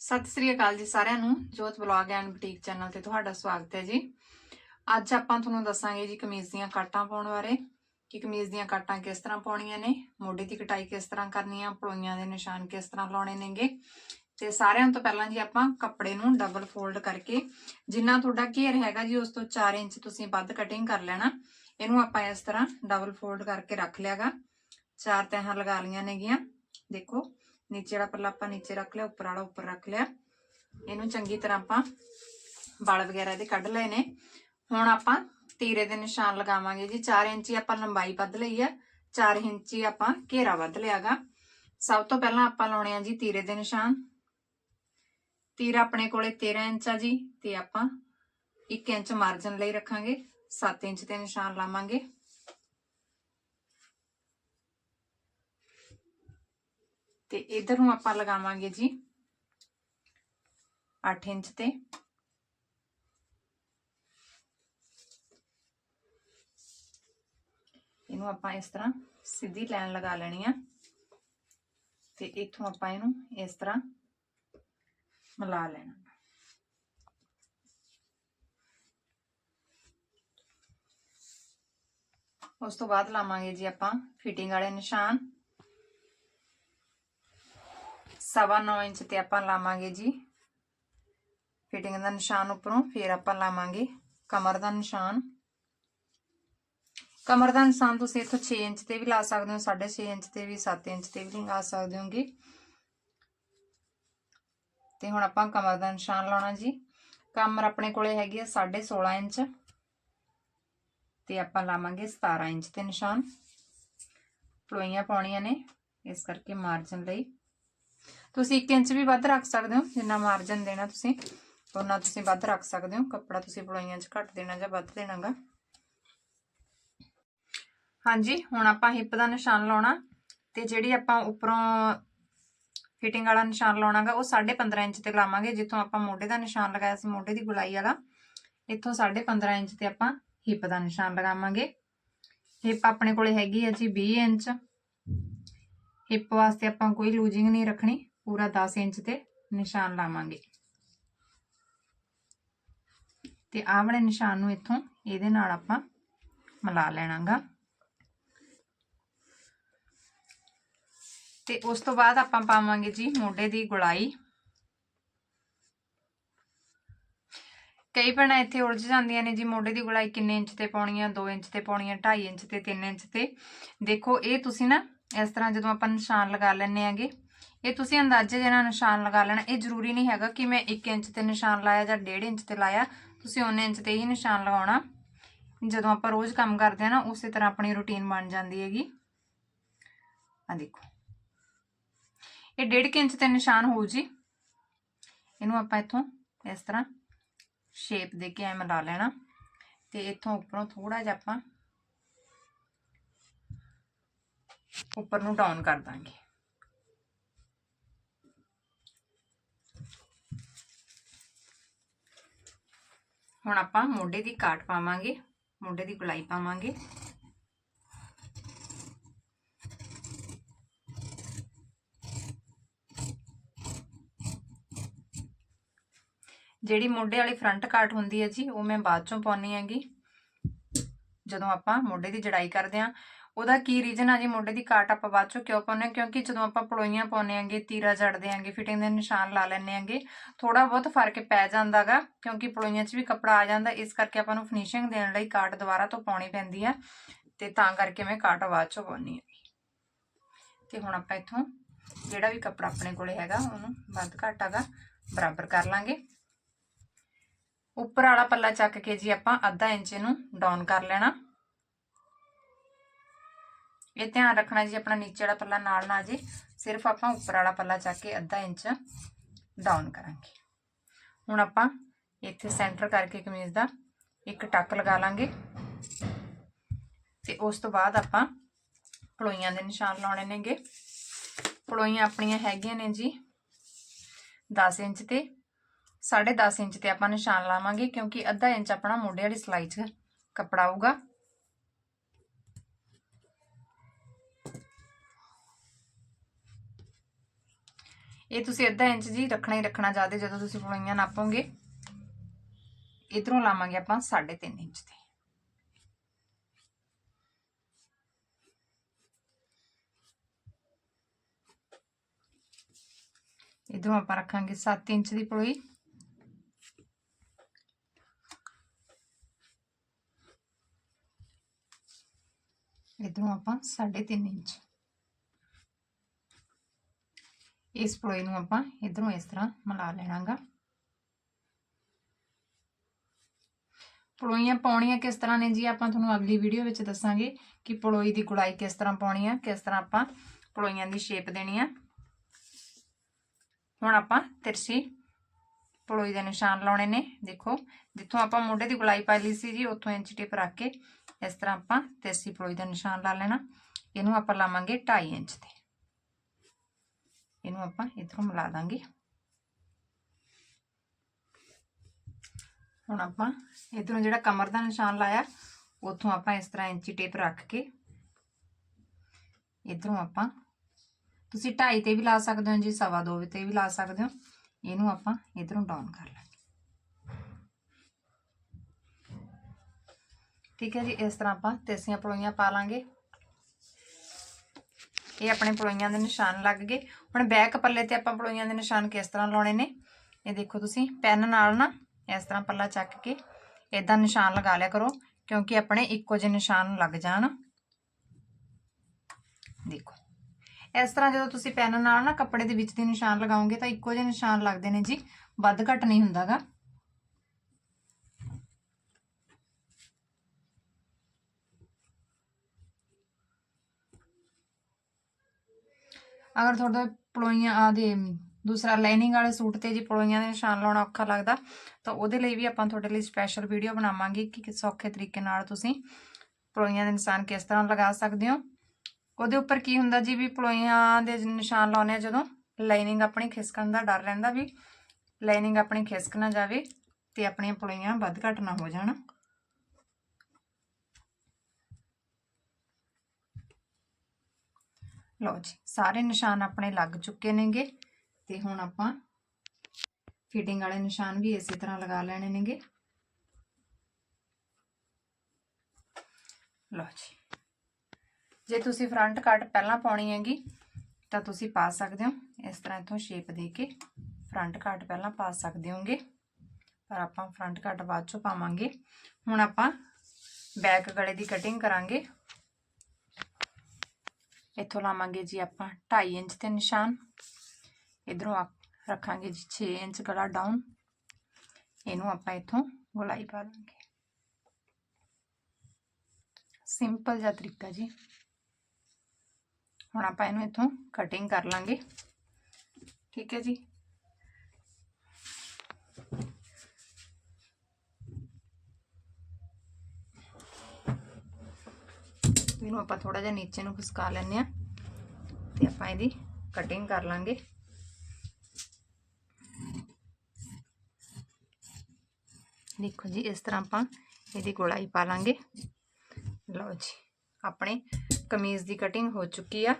ਸਤਿ ਸ੍ਰੀ ਅਕਾਲ ਜੀ ਸਾਰਿਆਂ ਨੂੰ, ਜੋਤ ਬਲੌਗ ਐਂਡ ਬੁਟੀਕ ਚੈਨਲ ਤੇ ਤੁਹਾਡਾ ਸਵਾਗਤ ਹੈ ਜੀ। ਅੱਜ ਆਪਾਂ ਤੁਹਾਨੂੰ ਦੱਸਾਂਗੇ ਜੀ ਕਮੀਜ਼ ਦੀਆਂ ਕਾਟਾਂ ਪਾਉਣ ਬਾਰੇ, ਕਿ ਕਮੀਜ਼ ਦੀਆਂ ਕਾਟਾਂ ਕਿਸ ਤਰ੍ਹਾਂ ਪਾਉਣੀਆਂ ਨੇ, ਮੋਢੇ ਦੀ ਕਟਾਈ ਕਿਸ ਤਰ੍ਹਾਂ ਕਰਨੀ ਆ ਪਲੋਈਆਂ ਦੇ ਨਿਸ਼ਾਨ ਕਿਸ ਤਰ੍ਹਾਂ ਲਾਉਣੇ ਨੇਗੇ। ਤੇ ਸਾਰਿਆਂ ਤੋਂ ਪਹਿਲਾਂ ਜੀ ਆਪਾਂ ਕੱਪੜੇ ਨੂੰ ਡਬਲ ਫੋਲਡ ਕਰਕੇ, ਜਿੰਨਾ ਤੁਹਾਡਾ ਘੇਰ ਹੈਗਾ ਜੀ, ਉਸ ਤੋਂ 4 ਇੰਚ ਤੁਸੀਂ ਵੱਧ ਕਟਿੰਗ ਕਰ ਲੈਣਾ। ਇਹਨੂੰ ਆਪਾਂ ਇਸ ਤਰ੍ਹਾਂ ਡਬਲ ਫੋਲਡ ਕਰਕੇ ਰੱਖ ਲਿਆਗਾ। ਚਾਰ ਤਹਾਂ ਲਗਾ ਲੀਆਂ ਨੇਗੀਆਂ। ਦੇਖੋ ਨੀਚੇ ਵਾਲਾ ਪੱਲਾ ਆਪਾਂ ਨੀਚੇ ਰੱਖ ਲਿਆ, ਉੱਪਰ ਵਾਲਾ ਉੱਪਰ ਰੱਖ ਲਿਆ। ਇਹਨੂੰ ਚੰਗੀ ਤਰ੍ਹਾਂ ਆਪਾਂ ਵਲ ਵਗੈਰਾ ਦੇ ਕੱਢ ਲਏ ਨੇ। ਹੁਣ ਆਪਾਂ ਤੀਰੇ ਦੇ ਨਿਸ਼ਾਨ ਲਗਾਵਾਂਗੇ ਜੀ। 4 ਇੰਚੀ ਆਪਾਂ ਲੰਬਾਈ ਵੱਧ ਲਈ ਆ। 4 ਇੰਚੀ ਆਪਾਂ ਘੇਰਾ ਵੱਧ ਲਿਆਗਾ ਸਭ ਤੋਂ ਪਹਿਲਾਂ ਆਪਾਂ ਲਾਉਣੇ ਆ ਜੀ ਤੀਰੇ ਦੇ ਨਿਸ਼ਾਨ। ਤੀਰ ਆਪਣੇ ਕੋਲੇ 13 ਇੰਚ ਆ ਜੀ ਤੇ ਆਪਾਂ 1 ਇੰਚ ਮਾਰਜਨ ਲਈ ਰੱਖਾਂਗੇ। 7 ਇੰਚ ਤੇ ਨਿਸ਼ਾਨ ਲਾਵਾਂਗੇ। ਤੇ ਇਧਰ ਨੂੰ ਆਪਾਂ ਲਗਾਵਾਂਗੇ ਜੀ 8 ਇੰਚ ਤੇ। ਇਹਨੂੰ ਆਪਾਂ ਇਸ ਤਰ੍ਹਾਂ ਸਿੱਧੀ ਲਾਈਨ ਲਗਾ ਲੈਣੀ ਆ। ਤੇ ਇੱਥੋਂ ਆਪਾਂ ਇਹਨੂੰ ਇਸ ਤਰ੍ਹਾਂ ਮਿਲਾ ਲੈਣਾ। ਉਸ ਤੋਂ ਬਾਅਦ ਲਾਵਾਂਗੇ ਜੀ ਆਪਾਂ ਫਿਟਿੰਗ ਵਾਲੇ ਨਿਸ਼ਾਨ। ਸਵਾ 9 ਇੰਚ ਤੇ ਆਪਾਂ ਲਾਵਾਂਗੇ ਜੀ। ਫਿਟਿੰਗ ਦਾ ਨਿਸ਼ਾਨ ਉੱਪਰੋਂ ਫਿਰ ਆਪਾਂ ਲਾਵਾਂਗੇ ਕਮਰ ਦਾ ਨਿਸ਼ਾਨ। ਕਮਰ ਦਾ ਨਿਸ਼ਾਨ ਤੁਸੀਂ ਇੱਥੋਂ 6 ਇੰਚ ਤੇ ਵੀ ਲਾ ਸਕਦੇ ਹੋ 6.5 ਇੰਚ ਤੇ ਵੀ 7 ਇੰਚ ਤੇ ਵੀ ਲਾ ਸਕਦੇ ਹੋਗੇ। ਤੇ ਹੁਣ ਆਪਾਂ ਕਮਰ ਦਾ ਨਿਸ਼ਾਨ ਲਾਉਣਾ ਜੀ। ਕਮਰ ਆਪਣੇ ਕੋਲੇ ਹੈਗੀ ਆ 16.5 ਇੰਚ। ਤੇ ਆਪਾਂ ਲਾਵਾਂਗੇ 17 ਇੰਚ ਤੇ ਨਿਸ਼ਾਨ। ਪਲੋਈਆਂ ਪਾਉਣੀਆਂ ਨੇ, ਇਸ ਕਰਕੇ ਮਾਰਜਨ ਲਈ। ਤੁਸੀਂ 1 ਇੰਚ ਵੀ ਵੱਧ ਰੱਖ ਸਕਦੇ ਹੋ, ਜਿੰਨਾ ਮਾਰਜਨ ਦੇਣਾ ਤੁਸੀਂ ਉਹਨਾਂ ਤੁਸੀਂ ਵੱਧ ਰੱਖ ਸਕਦੇ ਹੋ। ਕੱਪੜਾ ਤੁਸੀਂ ਪਲੋਈਆਂ 'ਚ ਘੱਟ ਦੇਣਾ ਜਾਂ ਵੱਧ ਦੇਣਾਗਾ। ਹਾਂਜੀ, ਹੁਣ ਆਪਾਂ ਹਿੱਪ ਦਾ ਨਿਸ਼ਾਨ ਲਾਉਣਾ ਤੇ ਜਿਹੜੀ ਆਪਾਂ ਉੱਪਰੋਂ ਫਿਟਿੰਗ ਵਾਲਾ ਨਿਸ਼ਾਨ ਲਾਉਣਾਗਾ, ਉਹ 15.5 ਇੰਚ ਤੇ ਲਾਵਾਂਗੇ, ਜਿੱਥੋਂ ਆਪਾਂ ਮੋਢੇ ਦਾ ਨਿਸ਼ਾਨ ਲਗਾਇਆ ਸੀ, ਮੋਢੇ ਦੀ ਗੁਲਾਈ ਵਾਲਾ। ਇੱਥੋਂ 15.5 ਇੰਚ ਤੇ ਆਪਾਂ ਹਿੱਪ ਦਾ ਨਿਸ਼ਾਨ ਲਗਾਵਾਂਗੇ। ਹਿੱਪ ਆਪਣੇ ਕੋਲੇ ਹੈਗੀ ਹੈ ਜੀ 20 ਇੰਚ। ਹਿੱਪ ਵਾਸਤੇ ਆਪਾਂ ਕੋਈ ਲੂਜਿੰਗ ਨਹੀਂ ਰੱਖਣੀ, ਪੂਰਾ 10 ਇੰਚ ਤੇ ਨਿਸ਼ਾਨ ਲਾਵਾਂਗੇ। ਤੇ ਆਹ ਵਾਲੇ ਨਿਸ਼ਾਨ ਨੂੰ ਇੱਥੋਂ ਇਹਦੇ ਨਾਲ ਆਪਾਂ ਮਿਲਾ ਲੈਣਾਗਾ। ਤੇ ਉਸ ਤੋਂ ਬਾਅਦ ਆਪਾਂ ਪਾਵਾਂਗੇ ਜੀ ਮੋਢੇ ਦੀ ਗੁਲਾਈ। ਕਈ ਭੈਣਾਂ ਇੱਥੇ ਉਲਝ ਜਾਂਦੀਆਂ ਨੇ ਜੀ, ਮੋਢੇ ਦੀ ਗੁਲਾਈ ਕਿੰਨੇ ਇੰਚ ਤੇ ਪਾਉਣੀ ਆ 2 ਇੰਚ ਤੇ ਪਾਉਣੀ ਆ 2.5 ਇੰਚ ਤੇ 3 ਇੰਚ ਤੇ। ਦੇਖੋ, ਇਹ ਤੁਸੀਂ ਨਾ ਇਸ ਤਰ੍ਹਾਂ ਜਦੋਂ ਆਪਾਂ ਨਿਸ਼ਾਨ ਲਗਾ ਲੈਣੇ ਆਗੇ ਇਹ ਤੁਸੀਂ ਅੰਦਾਜ਼ੇ ਦੇ ਨਾਲ ਨਿਸ਼ਾਨ ਲਗਾ ਲੈਣਾ, ਇਹ ਜ਼ਰੂਰੀ ਨਹੀਂ ਹੈਗਾ ਕਿ ਮੈਂ 1 ਇੰਚ ਤੇ ਨਿਸ਼ਾਨ ਲਾਇਆ ਜਾਂ 1.5 ਇੰਚ ਤੇ ਲਾਇਆ, ਤੁਸੀਂ 19 ਇੰਚ ਤੇ ਹੀ ਨਿਸ਼ਾਨ ਲਗਾਉਣਾ। ਜਦੋਂ ਆਪਾਂ ਰੋਜ਼ ਕੰਮ ਕਰਦੇ ਆ ਨਾ, ਉਸੇ ਤਰ੍ਹਾਂ ਆਪਣੀ ਰੁਟੀਨ ਬਣ ਜਾਂਦੀ ਹੈਗੀ। ਆ ਦੇਖੋ। ਇਹ 1.5 ਇੰਚ ਤੇ ਨਿਸ਼ਾਨ ਹੋਊ ਜੀ। ਇਹਨੂੰ ਆਪਾਂ ਇੱਥੋਂ ਇਸ ਤਰ੍ਹਾਂ ਸ਼ੇਪ ਦੇ ਕੇ ਐ ਮਿਲਾ ਲੈਣਾ। ਤੇ ਇੱਥੋਂ ਉੱਪਰੋਂ ਥੋੜਾ ਜਿਹਾ ਆਪਾਂ ਉੱਪਰ ਨੂੰ ਡਾਊਨ ਕਰ ਦਾਂਗੇ। ਹੁਣ ਆਪਾਂ ਮੋਢੇ ਦੀ ਕਾਟ ਪਾਵਾਂਗੇ, ਮੋਢੇ ਦੀ ਗੁਲਾਈ ਪਾਵਾਂਗੇ। ਜਿਹੜੀ ਮੋਢੇ ਵਾਲੀ ਫਰੰਟ ਕਾਟ ਹੁੰਦੀ ਹੈ ਜੀ, ਉਹ ਮੈਂ ਬਾਅਦ ਚੋਂ ਪਾਉਣੀ ਹੈਗੀ। ਜਦੋਂ ਆਪਾਂ ਮੋਢੇ ਦੀ ਜੜਾਈ ਕਰਦੇ ਆਂ ਉਹਦਾ ਕੀ ਰੀਜ਼ਨ ਆ? ਜੀ ਮੋਢੇ ਦੀ ਕਾਟ ਆਪਾਂ ਬਾਅਦ ਚੋਂ ਕਿਉਂ ਪਾਉਂਦੇ ਹਾਂ ਕਿਉਂਕਿ ਜਦੋਂ ਆਪਾਂ ਪੜੋਈਆਂ ਪਾਉਂਦੇ ਆਂਗੇ, ਤੀਰਾ ਜੜਦੇ ਆਂਗੇ ਫਿਟਿੰਗ ਦੇ ਨਿਸ਼ਾਨ ਲਾ ਲੈਂਦੇ ਆਂਗੇ ਥੋੜਾ ਬਹੁਤ ਫ਼ਰਕ ਪੈ ਜਾਂਦਾਗਾ, ਕਿਉਂਕਿ ਪੜੋਈਆਂ 'ਚ ਵੀ ਕੱਪੜਾ ਆ ਜਾਂਦਾ, ਇਸ ਕਰਕੇ ਆਪਾਂ ਨੂੰ ਫਿਨਿਸ਼ਿੰਗ ਦੇਣ ਲਈ ਕਾਟ ਦੁਬਾਰਾ ਤੋਂ ਪਾਉਣੀ ਪੈਂਦੀ ਆ, ਤੇ ਤਾਂ ਕਰਕੇ ਮੈਂ ਕਾਟ ਬਾਅਦ ਚੋਂ ਪਾਉਣੀ ਹੈ ਤੇ ਹੁਣ ਆਪਾਂ ਇੱਥੋਂ ਜਿਹੜਾ ਵੀ ਕੱਪੜਾ ਆਪਣੇ ਕੋਲੇ ਹੈਗਾ, ਉਹਨੂੰ ਵੱਧ ਘੱਟ ਹੈਗਾ, ਬਰਾਬਰ ਕਰ ਲਾਂਗੇ। ਉੱਪਰ ਵਾਲਾ ਪੱਲਾ ਚੱਕ ਕੇ ਜੀ ਆਪਾਂ ਅੱਧਾ ਇੰਚ ਨੂੰ ਡਾਊਨ ਕਰ ਲੈਣਾ। ਇਹ ਧਿਆਨ ਰੱਖਣਾ ਜੀ ਆਪਣਾ ਨੀਚੇ ਵਾਲਾ ਪੱਲਾ ਨਾਲ ਨਾ ਜੇ। ਸਿਰਫ ਆਪਾਂ ਉੱਪਰ ਵਾਲਾ ਪੱਲਾ ਚੱਕ ਕੇ ਅੱਧਾ ਇੰਚ ਡਾਊਨ ਕਰਾਂਗੇ। ਹੁਣ ਆਪਾਂ ਇੱਥੇ ਸੈਂਟਰ ਕਰਕੇ ਕਮੀਜ਼ ਦਾ ਇੱਕ ਟੱਕ ਲਗਾ ਲਾਂਗੇ। ਤੇ ਉਸ ਤੋਂ ਬਾਅਦ ਆਪਾਂ ਪਲੋਈਆਂ ਦੇ ਨਿਸ਼ਾਨ ਲਾਉਣੇ ਨੇਗੇ। ਪਲੋਈਆਂ ਆਪਣੀਆਂ ਹੈਗੀਆਂ ਨੇ ਜੀ 10 ਇੰਚ ਤੇ 10.5 ਇੰਚ ਤੇ ਆਪਾਂ ਨਿਸ਼ਾਨ ਲਾਵਾਂਗੇ ਕਿਉਂਕਿ ਅੱਧਾ ਇੰਚ ਆਪਣਾ ਮੋਢੇ ਵਾਲੀ ਸਲਾਈ 'ਚ ਕੱਪੜਾ ਆਊਗਾ। ਇਹ ਤੁਸੀਂ ਅੱਧਾ ਇੰਚ ਜੀ ਰੱਖਣਾ ਹੀ ਰੱਖਣਾ ਜ਼ਿਆਦਾ ਜਦੋਂ ਤੁਸੀਂ ਪਲੋਈਆਂ ਨਾਪੋਗੇ। ਇਧਰੋਂ ਲਾਵਾਂਗੇ ਆਪਾਂ 3.5 ਇੰਚ ਤੇ। ਇਧਰੋਂ ਆਪਾਂ ਰੱਖਾਂਗੇ 7 ਇੰਚ ਦੀ ਪਲੋਈ ਇਧਰੋਂ ਆਪਾਂ 3.5 ਇੰਚ। ਇਸ ਪਲੋਈ ਨੂੰ ਆਪਾਂ ਇਧਰੋਂ ਇਸ ਤਰ੍ਹਾਂ ਮਿਲਾ ਲੈਣਾਗਾ। ਪਲੋਈਆਂ ਪਾਉਣੀਆਂ ਕਿਸ ਤਰ੍ਹਾਂ ਨੇ ਜੀ ਆਪਾਂ ਤੁਹਾਨੂੰ ਅਗਲੀ ਵੀਡੀਓ ਵਿੱਚ ਦੱਸਾਂਗੇ ਕਿ ਪਲੋਈ ਦੀ ਗੁਲਾਈ ਕਿਸ ਤਰ੍ਹਾਂ ਪਾਉਣੀ ਆ, ਕਿਸ ਤਰ੍ਹਾਂ ਆਪਾਂ ਪਲੋਈਆਂ ਦੀ ਸ਼ੇਪ ਦੇਣੀ ਆ। ਹੁਣ ਆਪਾਂ ਤਿਰਛੀ ਪਲੋਈ ਦੇ ਨਿਸ਼ਾਨ ਲਾਉਣੇ ਨੇ, ਦੇਖੋ, ਜਿੱਥੋਂ ਆਪਾਂ ਮੋਢੇ ਦੀ ਗੁਲਾਈ ਪਾ ਲਈ ਸੀ ਜੀ, ਉੱਥੋਂ ਇੰਚ ਟੇਪ ਰੱਖ ਕੇ ਇਸ ਤਰ੍ਹਾਂ ਆਪਾਂ ਤਿਰਛੀ ਪਲੋਈ ਦਾ ਨਿਸ਼ਾਨ ਲਾ ਲੈਣਾ। ਇਹਨੂੰ ਆਪਾਂ ਲਾਵਾਂਗੇ 2.5 ਇੰਚ ਤੇ। ਇਹਨੂੰ ਆਪਾਂ ਇਧਰੋਂ ਮਿਲਾ ਦਾਂਗੇ। ਹੁਣ ਆਪਾਂ ਇਧਰੋਂ ਜਿਹੜਾ ਕਮਰ ਦਾ ਨਿਸ਼ਾਨ ਲਾਇਆ, ਉੱਥੋਂ ਆਪਾਂ ਇਸ ਤਰ੍ਹਾਂ ਇੰਚੀ ਟੇਪ ਰੱਖ ਕੇ ਇਧਰੋਂ ਆਪਾਂ ਤੁਸੀਂ 2.5 ਤੇ ਵੀ ਲਾ ਸਕਦੇ ਹੋ ਜੀ, ਸਵਾ ਦੋ ਤੇ ਵੀ ਲਾ ਸਕਦੇ ਹੋ। ਇਹਨੂੰ ਆਪਾਂ ਇਧਰੋਂ ਡਾਊਨ ਕਰ ਲਾਂਗੇ। ਠੀਕ ਹੈ ਜੀ, ਇਸ ਤਰ੍ਹਾਂ ਆਪਾਂ ਤੇਸੀਆਂ ਪਲੋਈਆਂ ਪਾ ਲਾਂਗੇ। ਇਹ ਆਪਣੇ ਪਲੋਈਆਂ ਦੇ ਨਿਸ਼ਾਨ ਲੱਗ ਗਏ। ਹੁਣ ਬੈਕ ਪੱਲੇ ਤੇ ਆਪਾਂ ਪਲੋਈਆਂ ਦੇ ਨਿਸ਼ਾਨ ਕਿਸ ਤਰ੍ਹਾਂ ਲਾਉਣੇ ਨੇ, ਇਹ ਦੇਖੋ ਤੁਸੀਂ। ਪੈਨ ਨਾਲ ਨਾ ਇਸ ਤਰ੍ਹਾਂ ਪੱਲਾ ਚੱਕ ਕੇ ਇਦਾਂ ਨਿਸ਼ਾਨ ਲਗਾ ਲਿਆ ਕਰੋ, ਕਿਉਂਕਿ ਆਪਣੇ ਇੱਕੋ ਜਿਹੇ ਨਿਸ਼ਾਨ ਲੱਗ ਜਾਣ। ਦੇਖੋ। ਇਸ ਤਰ੍ਹਾਂ ਜਦੋਂ ਤੁਸੀਂ ਪੈਨ ਨਾਲ ਨਾ ਕੱਪੜੇ ਦੇ ਵਿੱਚ ਦੀ ਨਿਸ਼ਾਨ ਲਗਾਓਗੇ ਤਾਂ ਇੱਕੋ ਜਿਹੇ ਨਿਸ਼ਾਨ ਲੱਗਦੇ ਨੇ ਜੀ। ਵੱਧ ਘੱਟ ਨਹੀਂ ਹੁੰਦਾਗਾ। ਅਗਰ ਤੁਹਾਡੇ ਪਲੋਈਆਂ ਆ ਦੂਸਰਾ ਲਾਈਨਿੰਗ ਵਾਲੇ ਸੂਟ ਤੇ ਜੀ ਪਲੋਈਆਂ ਦੇ ਨਿਸ਼ਾਨ ਲਾਉਣਾ ਔਖਾ ਲੱਗਦਾ, ਤਾਂ ਉਹਦੇ ਲਈ ਵੀ ਆਪਾਂ ਤੁਹਾਡੇ ਲਈ ਸਪੈਸ਼ਲ ਵੀਡੀਓ ਬਣਾਵਾਂਗੇ ਕਿ ਸੌਖੇ ਤਰੀਕੇ ਨਾਲ ਤੁਸੀਂ ਪਲੋਈਆਂ ਦੇ ਨਿਸ਼ਾਨ ਕਿਸ ਤਰ੍ਹਾਂ ਲਗਾ ਸਕਦੇ ਹੋ। ਉਹਦੇ ਉੱਪਰ ਕੀ ਹੁੰਦਾ ਜੀ ਵੀ ਪਲੋਈਆਂ ਦੇ ਨਿਸ਼ਾਨ ਲਾਉਨੇ ਆ ਜਦੋਂ, ਲਾਈਨਿੰਗ ਆਪਣੀ ਖਿਸਕਣ ਦਾ ਡਰ ਰਹਿੰਦਾ ਵੀ ਲਾਈਨਿੰਗ ਆਪਣੀ ਖਿਸਕ ਨਾ ਜਾਵੇ ਤੇ ਆਪਣੀਆਂ ਪਲੋਈਆਂ ਵੱਧ ਘੱਟ ਨਾ ਹੋ ਜਾਣ। ਲਓ ਜੀ, ਸਾਰੇ ਨਿਸ਼ਾਨ ਆਪਣੇ ਲੱਗ ਚੁੱਕੇ ਨੇਗੇ ਤੇ ਹੁਣ ਆਪਾਂ ਫਿਟਿੰਗ ਵਾਲੇ ਨਿਸ਼ਾਨ ਵੀ ਇਸੇ ਤਰ੍ਹਾਂ ਲਗਾ ਲੈਣੇ ਨੇਗੇ। ਲਓ ਜੀ, ਜੇ ਤੁਸੀਂ ਫਰੰਟ ਕੱਟ ਪਹਿਲਾਂ ਪਾਉਣੀ ਹੈਗੀ, ਤਾਂ ਤੁਸੀਂ ਪਾ ਸਕਦੇ ਹੋ। ਇਸ ਤਰ੍ਹਾਂ ਇਥੋਂ ਸ਼ੇਪ ਦੇ ਕੇ ਫਰੰਟ ਕੱਟ ਪਹਿਲਾਂ ਪਾ ਸਕਦੇ ਹੋਗੇ, ਪਰ ਆਪਾਂ ਫਰੰਟ ਕੱਟ ਬਾਅਦ ਚੋਂ ਪਾਵਾਂਗੇ। ਹੁਣ ਆਪਾਂ ਬੈਕ ਗਲੇ ਦੀ ਕਟਿੰਗ ਕਰਾਂਗੇ। ਇੱਥੋਂ ਲਾਵਾਂਗੇ ਜੀ ਆਪਾਂ 2.5 ਇੰਚ ਤੇ ਨਿਸ਼ਾਨ। ਇਧਰੋਂ ਰੱਖਾਂਗੇ ਜੀ 6 ਇੰਚ ਗਲਾ ਡਾਊਨ। ਇਹਨੂੰ ਆਪਾਂ ਇੱਥੋਂ ਗੋਲਾਈ ਪਾ ਲਾਂਗੇ। ਸਿੰਪਲ ਜਿਹਾ ਤਰੀਕਾ ਜੀ। ਹੁਣ ਆਪਾਂ ਇਹਨੂੰ ਇੱਥੋਂ ਕਟਿੰਗ ਕਰ ਲਾਂਗੇ। ਠੀਕ ਹੈ ਜੀ। ਇਹਨੂੰ ਆਪਾਂ ਥੋੜਾ ਜਿਹਾ ਨੀਚੇ ਨੂੰ ਖਿਸਕਾ ਲੈਂਦੇ ਆ ਤੇ ਆਪਾਂ ਇਹਦੀ ਕਟਿੰਗ ਕਰ ਲਾਂਗੇ। ਦੇਖੋ ਜੀ, ਇਸ ਤਰ੍ਹਾਂ ਆਪਾਂ ਇਹਦੀ ਗੋਲਾਈ ਪਾ ਲਾਂਗੇ। ਲਓ ਜੀ, ਆਪਣੇ ਕਮੀਜ਼ ਦੀ ਕਟਿੰਗ ਹੋ ਚੁੱਕੀ ਆ।